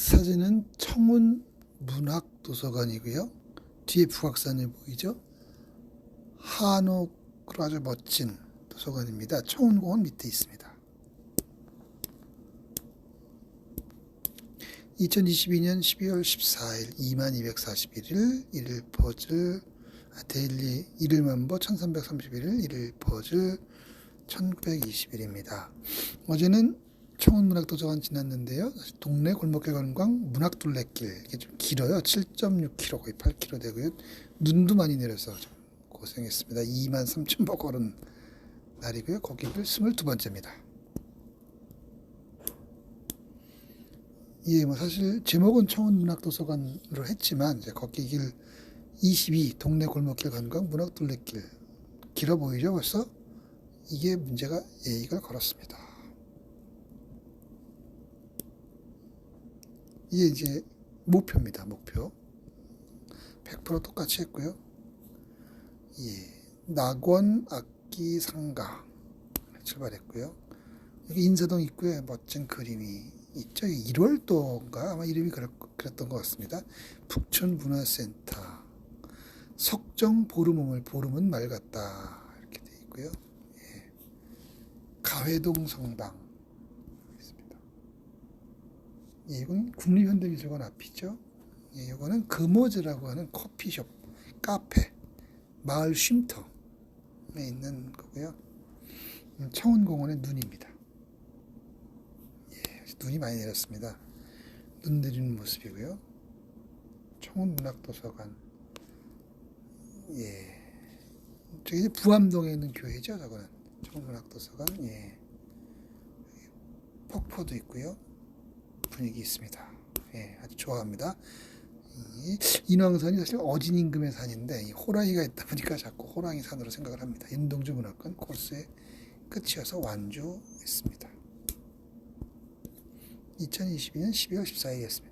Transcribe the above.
사진은 청운 문학도서관이고요. 뒤에 북악산이 보이죠? 한옥으로 아주 멋진 도서관입니다. 청운공원 밑에 있습니다. 2022년 12월 14일 2241일 일일 퍼즐 아, 데일리 일일 만보 1331일 일일 퍼즐 1921입니다. 어제는 청운문학도서관 지났는데요. 동네 골목길 관광 문학 둘레길 이게 좀 길어요. 7.6km 거의 8km 되고요. 눈도 많이 내려서 좀 고생했습니다. 2만 3천 보 걸은 날이고요. 거기를 22번째입니다. 예, 뭐 사실 제목은 청운문학도서관으로 했지만 이제 걷기 길 22 동네 골목길 관광 문학 둘레길 길어 보이죠 벌써? 이게 문제가 예의를 걸었습니다. 이게 이제 목표입니다. 목표 100% 똑같이 했고요. 예, 낙원 악기 상가 출발했고요. 여기 인사동 입구에 멋진 그림이 있죠. 1월도인가 아마 이름이 그랬, 그랬던 것 같습니다. 북촌 문화센터 석정 보름음을 보름은 맑았다 이렇게 돼 있고요. 예. 가회동 성당 있습니다. 예, 이건 국립현대미술관 앞이죠. 예, 이거는 금오즈라고 하는 커피숍, 카페, 마을 쉼터에 있는 거고요. 음, 청운공원의 눈입니다. 예, 눈이 많이 내렸습니다. 눈 내리는 모습이고요. 청운문학도서관. 예. 저기 부암동에 있는 교회죠, 저거는. 청운문학도서관. 예. 폭포도 있고요. 분위기 있습니다. 예, 아주 좋아합니다. 이 인왕산이 사실 어진 임금의 산인데 이 호랑이가 있다 보니까 자꾸 호랑이 산으로 생각을 합니다. 인동주 문학관 코스의 끝이어서 완주했습니다. 2022년 12월 14일이었습니다.